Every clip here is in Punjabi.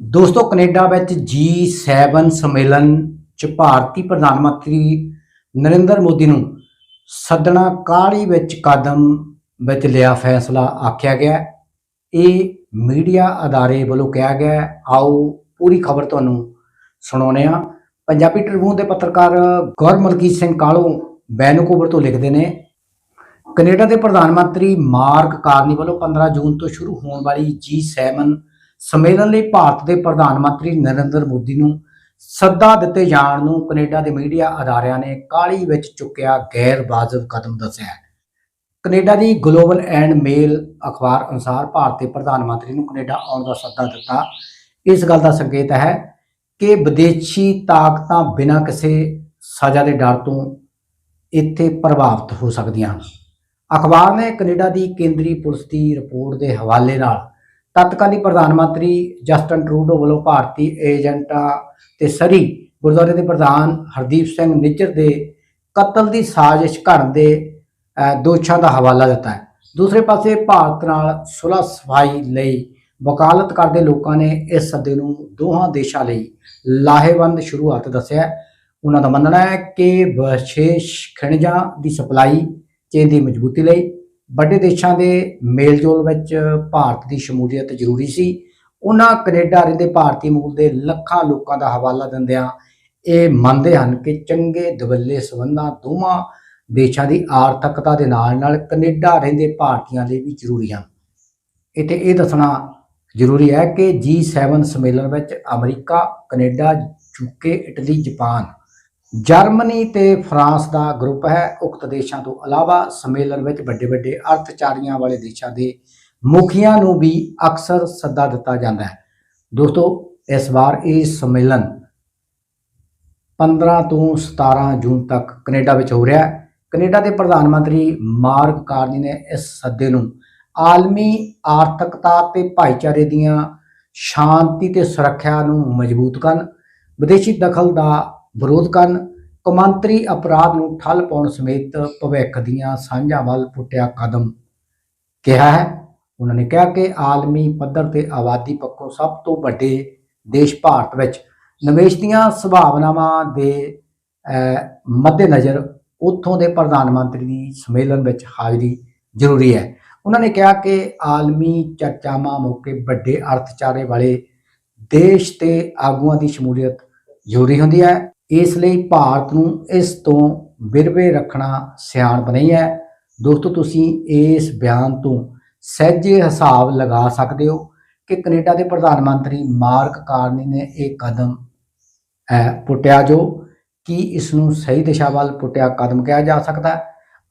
ਦੋਸਤੋ, ਕੈਨੇਡਾ ਵਿੱਚ G7 ਸੰਮੇਲਨ ਚ ਭਾਰਤੀ ਪ੍ਰਧਾਨ ਮੰਤਰੀ ਨਰਿੰਦਰ ਮੋਦੀ ਨੂੰ ਸੱਦਣਾ ਕਾਹਲੀ ਵਿੱਚ ਕਦਮ ਵਿੱਚ ਲਿਆ ਫੈਸਲਾ ਆਖਿਆ ਗਿਆ। ਇਹ ਮੀਡੀਆ ਅਦਾਰੇ ਵੱਲੋਂ ਕਿਹਾ ਗਿਆ ਆਓ, ਪੂਰੀ ਖਬਰ ਤੁਹਾਨੂੰ ਸੁਣਾਉਂਦੇ ਹਾਂ। ਪੰਜਾਬੀ ਟ੍ਰਿਬਿਊਨ ਦੇ ਪੱਤਰਕਾਰ ਗੌਰਮਲਕੀਤ ਸਿੰਘ ਕਾਲੋ ਵੈਨਕੂਵਰ ਤੋਂ ਲਿਖਦੇ ਨੇ, ਕੈਨੇਡਾ ਦੇ ਪ੍ਰਧਾਨ ਮੰਤਰੀ ਮਾਰਕ ਕਾਰਨੀ ਵੱਲੋਂ 15 ਜੂਨ ਤੋਂ ਸ਼ੁਰੂ ਹੋਣ ਵਾਲੀ G7 ਸੰਮੇਲਨ ਲਈ ਭਾਰਤ ਦੇ ਪ੍ਰਧਾਨ ਮੰਤਰੀ ਨਰਿੰਦਰ ਮੋਦੀ ਨੂੰ ਸੱਦਾ ਦਿੱਤੇ ਜਾਣ ਨੂੰ ਕੈਨੇਡਾ ਦੇ ਮੀਡੀਆ ਅਦਾਰਿਆਂ ਨੇ ਕਾਹਲੀ ਵਿੱਚ ਚੁੱਕਿਆ ਗੈਰ ਵਾਜਬ ਕਦਮ ਦੱਸਿਆ ਹੈ। ਕੈਨੇਡਾ ਦੀ ਗਲੋਬਲ ਐਂਡ ਮੇਲ ਅਖਬਾਰ ਅਨੁਸਾਰ ਭਾਰਤੀ ਪ੍ਰਧਾਨ ਮੰਤਰੀ ਨੂੰ ਕੈਨੇਡਾ ਆਉਣ ਦਾ ਸੱਦਾ ਦਿੱਤਾ। ਇਸ ਗੱਲ ਦਾ ਸੰਕੇਤ ਹੈ ਕਿ ਵਿਦੇਸ਼ੀ ਤਾਕਤਾਂ ਬਿਨਾਂ ਕਿਸੇ ਸਜ਼ਾ ਦੇ ਡਰ ਤੋਂ ਇੱਥੇ ਪ੍ਰਭਾਵਿਤ ਹੋ ਸਕਦੀਆਂ ਹਨ। ਅਖਬਾਰ ਨੇ ਕੈਨੇਡਾ ਦੀ ਕੇਂਦਰੀ ਪੁਲਿਸ ਦੀ ਰਿਪੋਰਟ ਦੇ ਹਵਾਲੇ ਨਾਲ ਤਤਕਾਲੀ ਪ੍ਰਧਾਨ ਮੰਤਰੀ ਜਸਟਨ ਟਰੂਡੋ ਵੱਲੋਂ ਭਾਰਤੀ ਏਜੰਟਾਂ ਤੇ ਸਰੀ ਗੁਰਦੁਆਰੇ ਦੇ ਪ੍ਰਧਾਨ ਹਰਦੀਪ ਸਿੰਘ ਨਿੱਜਰ ਦੇ ਕਤਲ ਦੀ ਸਾਜ਼ਿਸ਼ ਕਰਨ ਦੇ ਦੋਸ਼ਾਂ ਦਾ ਹਵਾਲਾ ਦਿੱਤਾ ਹੈ। ਦੂਸਰੇ ਪਾਸੇ ਭਾਰਤ ਨਾਲ ਸੁਲਹ ਸਫ਼ਾਈ ਲਈ ਵਕਾਲਤ ਕਰਦੇ ਲੋਕਾਂ ਨੇ ਇਸ ਸੱਦੇ ਨੂੰ ਦੋਹਾਂ ਦੇਸ਼ਾਂ ਲਈ ਲਾਹੇਵੰਦ ਸ਼ੁਰੂਆਤ ਦੱਸਿਆ ਉਹਨਾਂ ਦਾ ਮੰਨਣਾ ਹੈ ਕਿ ਵਿਸ਼ੇਸ਼ ਖਣਿਜਾਂ ਦੀ ਸਪਲਾਈ ਚੇਨ ਦੀ ਮਜ਼ਬੂਤੀ ਲਈ ਵੱਡੇ ਦੇਸ਼ਾਂ ਦੇ ਮੇਲਜੋਲ ਵਿੱਚ ਭਾਰਤ ਦੀ ਸ਼ਮੂਲੀਅਤ ਜ਼ਰੂਰੀ ਸੀ। ਉਹਨਾਂ ਕੈਨੇਡਾ ਰਹਿੰਦੇ ਭਾਰਤੀ ਮੂਲ ਦੇ ਲੱਖਾਂ ਲੋਕਾਂ ਦਾ ਹਵਾਲਾ ਦਿੰਦਿਆਂ ਇਹ ਮੰਨਦੇ ਹਨ ਕਿ ਚੰਗੇ ਦਵੱਲੇ ਸਬੰਧਾਂ ਦੋਵਾਂ ਦੇਸ਼ਾਂ ਦੀ ਆਰਥਿਕਤਾ ਦੇ ਨਾਲ ਨਾਲ ਕੈਨੇਡਾ ਰਹਿੰਦੇ ਭਾਰਤੀਆਂ ਲਈ ਵੀ ਜ਼ਰੂਰੀ ਹਨ। ਇੱਥੇ ਇਹ ਦੱਸਣਾ ਜ਼ਰੂਰੀ ਹੈ ਕਿ G7 ਸੰਮੇਲਨ ਵਿੱਚ America, Canada UK Italy, Japan Germany ਤੇ ਫਰਾਂਸ ਦਾ ਗਰੁੱਪ ਹੈ। ਉਕਤ ਦੇਸ਼ਾਂ ਤੋਂ ਇਲਾਵਾ ਸੰਮੇਲਨ ਵਿੱਚ ਵੱਡੇ ਵੱਡੇ ਅਰਥਚਾਰੀਆਂ ਵਾਲੇ ਦੇਸ਼ਾਂ ਦੇ ਮੁਖੀਆਂ ਨੂੰ ਵੀ ਅਕਸਰ ਸੱਦਾ ਦਿੱਤਾ ਜਾਂਦਾ ਹੈ। ਦੋਸਤੋ, ਇਸ ਵਾਰ ਇਹ ਸੰਮੇਲਨ 15 ਤੋਂ 17 ਜੂਨ ਤੱਕ ਕੈਨੇਡਾ ਵਿੱਚ ਹੋ ਰਿਹਾ ਹੈ। ਕੈਨੇਡਾ ਦੇ ਪ੍ਰਧਾਨ ਮੰਤਰੀ ਮਾਰਕ ਕਾਰਨੀ ਨੇ ਇਸ ਸੱਦੇ ਨੂੰ ਆਲਮੀ ਆਰਥਿਕਤਾ ਤੇ ਭਾਈਚਾਰੇ ਦੀਆਂ ਸ਼ਾਂਤੀ ਤੇ ਸੁਰੱਖਿਆ ਨੂੰ ਮਜ਼ਬੂਤ ਕਰਨ, ਵਿਦੇਸ਼ੀ ਦਖਲ ਦਾ ਵਿਰੋਧ ਕਰਨ, ਕੌਮਾਂਤਰੀ ਅਪਰਾਧ ਨੂੰ ਠੱਲ ਪਾਉਣ ਸਮੇਤ ਭਵਿੱਖ ਦੀਆਂ ਸਾਂਝਾਂ ਵੱਲ ਪੁੱਟਿਆ ਕਦਮ। ਕਿਹਾ ਹੈ, ਉਹਨਾਂ ਨੇ ਕਿਹਾ ਕਿ ਆਲਮੀ ਪੱਧਰ ਤੇ ਆਬਾਦੀ ਪੱਖੋਂ ਸਭ ਤੋਂ ਵੱਡੇ ਦੇਸ਼ ਭਾਰਤ ਵਿੱਚ ਨਿਵੇਸ਼ ਦੀਆਂ ਸੰਭਾਵਨਾਵਾਂ ਦੇ ਮੱਦੇਨਜ਼ਰ ਉੱਥੋਂ ਦੇ ਪ੍ਰਧਾਨ ਮੰਤਰੀ ਦੀ ਸੰਮੇਲਨ ਵਿੱਚ ਹਾਜ਼ਰੀ ਜ਼ਰੂਰੀ ਹੈ। ਉਹਨਾਂ ਨੇ ਕਿਹਾ ਕਿ ਆਲਮੀ ਚਰਚਾਵਾਂ ਮੌਕੇ ਵੱਡੇ ਅਰਥਚਾਰੇ ਵਾਲੇ ਦੇਸ਼ ਤੇ ਆਗੂਆਂ ਦੀ ਸ਼ਮੂਲੀਅਤ ਜ਼ਰੂਰੀ ਹੁੰਦੀ ਹੈ। ਇਸ ਲਈ ਭਾਰਤ ਨੂੰ ਇਸ ਤੋਂ ਵਿਰਵੇ ਰੱਖਣਾ ਸਿਆਣਪ ਨਹੀਂ ਹੈ। ਦੋਸਤੋ, ਤੁਸੀਂ ਇਸ ਬਿਆਨ ਤੋਂ ਸਹਿਜੇ ਹਿਸਾਬ ਲਗਾ ਸਕਦੇ ਹੋ ਕਿ ਕੈਨੇਡਾ ਦੇ ਪ੍ਰਧਾਨ ਮੰਤਰੀ ਮਾਰਕ ਕਾਰਨੀ ਨੇ ਇਹ ਕਦਮ ਪੁੱਟਿਆ ਜੋ ਕੀ ਇਸ ਨੂੰ ਸਹੀ ਦਿਸ਼ਾ ਵੱਲ ਪੁੱਟਿਆ ਕਦਮ ਕਿਹਾ ਜਾ ਸਕਦਾ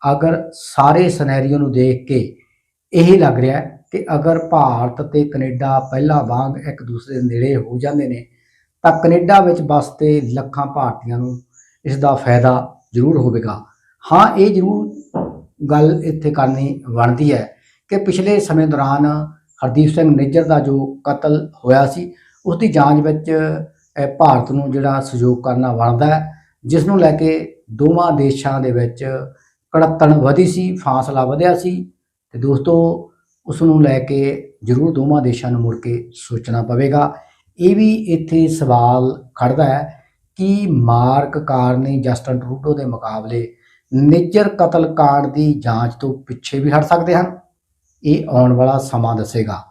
ਅਗਰ ਸਾਰੇ ਸਿਨੈਰੀਓ ਨੂੰ ਦੇਖ ਕੇ ਇਹ ਲੱਗ ਰਿਹਾ ਕਿ ਅਗਰ ਭਾਰਤ ਤੇ ਕੈਨੇਡਾ ਪਹਿਲਾਂ ਵਾਂਗ ਇੱਕ ਦੂਸਰੇ ਦੇ ਨੇੜੇ ਹੋ ਜਾਂਦੇ ਨੇ ਤਾਂ ਕੈਨੇਡਾ ਵਿੱਚ ਵਸਦੇ ਲੱਖਾਂ ਭਾਰਤੀਆਂ ਨੂੰ ਇਸ ਦਾ ਫਾਇਦਾ ਜ਼ਰੂਰ ਹੋਵੇਗਾ। ਹਾਂ, ਇਹ ਜ਼ਰੂਰ ਗੱਲ ਇੱਥੇ ਕਰਨੀ ਬਣਦੀ ਹੈ ਕਿ ਪਿਛਲੇ ਸਮੇਂ ਦੌਰਾਨ ਹਰਦੀਪ ਸਿੰਘ ਨਿੱਜਰ ਦਾ ਜੋ ਕਤਲ ਹੋਇਆ ਸੀ ਉਸ ਦੀ ਜਾਂਚ ਵਿੱਚ ਭਾਰਤ ਨੂੰ ਜਿਹੜਾ ਸਹਿਯੋਗ ਕਰਨਾ ਬਣਦਾ ਹੈ, ਜਿਸ ਨੂੰ ਲੈ ਕੇ ਦੋਵਾਂ ਦੇਸ਼ਾਂ ਦੇ ਵਿੱਚ ਕੜੱਤਣ ਵਧੀ ਸੀ, ਫਾਸਲਾ ਵਧਿਆ ਸੀ ਤੇ ਦੋਸਤੋ, ਉਸ ਨੂੰ ਲੈ ਕੇ ਜ਼ਰੂਰ ਦੋਵਾਂ ਦੇਸ਼ਾਂ ਨੂੰ ਮੁੜ ਕੇ ਸੋਚਣਾ ਪਵੇਗਾ। ਇਹ ਵੀ ਇੱਥੇ ਸਵਾਲ ਖੜਦਾ ਹੈ ਕਿ ਮਾਰਕ ਕਾਰਨੀ, ਜਸਟਨ ਟਰੂਡੋ ਦੇ ਮੁਕਾਬਲੇ ਨਿੱਜਰ ਕਤਲ ਕਾਂਡ ਦੀ ਜਾਂਚ ਤੋਂ ਪਿੱਛੇ ਵੀ ਹਟ ਸਕਦੇ ਹਨ? ਇਹ ਆਉਣ ਵਾਲਾ ਸਮਾਂ ਦੱਸੇਗਾ।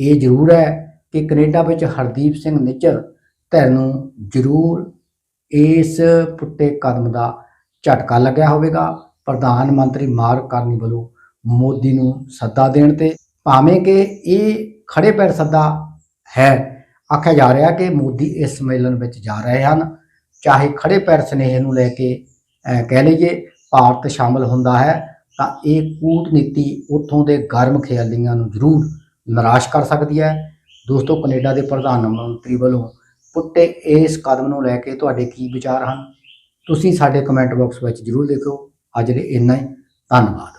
ਇਹ ਜ਼ਰੂਰ ਹੈ ਕਿ ਕੈਨੇਡਾ ਵਿੱਚ ਹਰਦੀਪ ਸਿੰਘ ਨਿੱਜਰ ਧਿਰ ਨੂੰ ਜ਼ਰੂਰ ਇਸ ਪੁੱਟੇ ਕਦਮ ਦਾ ਝਟਕਾ ਲੱਗਿਆ ਹੋਵੇਗਾ। ਪ੍ਰਧਾਨ ਮੰਤਰੀ ਮਾਰਕ ਕਾਰਨੀ ਵੱਲੋਂ ਮੋਦੀ ਨੂੰ ਸੱਦਾ ਦੇਣ ਤੇ ਭਾਵੇਂ ਕਿ ਇਹ ਖੜੇ ਪੈਰ ਸੱਦਾ ਹੈ ਆਖਿਆ ਜਾ ਰਿਹਾ ਕਿ ਮੋਦੀ ਇਸ ਸੰਮੇਲਨ ਵਿੱਚ ਜਾ ਰਹੇ ਹਨ। ਚਾਹੇ ਖੜੇ ਪੈਰ ਸਨੇਹ ਨੂੰ ਲੈ ਕੇ ਕਹਿ ਲਈਏ ਭਾਰਤ ਸ਼ਾਮਲ ਹੁੰਦਾ ਹੈ, ਤਾਂ ਇਹ ਕੂਟਨੀਤੀ ਉੱਥੋਂ ਦੇ ਗਰਮ ਖਿਆਲੀਆਂ ਨੂੰ ਜ਼ਰੂਰ ਨਿਰਾਸ਼ ਕਰ ਸਕਦੀ ਹੈ। ਦੋਸਤੋ, ਕੈਨੇਡਾ ਦੇ ਪ੍ਰਧਾਨ ਮੰਤਰੀ ਵੱਲੋਂ ਪੁੱਟੇ ਇਸ ਕਦਮ ਨੂੰ ਲੈ ਕੇ ਤੁਹਾਡੇ ਕੀ ਵਿਚਾਰ ਹਨ? ਤੁਸੀਂ ਸਾਡੇ ਕਮੈਂਟ ਬਾਕਸ ਵਿੱਚ ਜ਼ਰੂਰ ਲਿਖੋ ਅੱਜ ਲਈ ਇੰਨਾ ਹੀ। ਧੰਨਵਾਦ।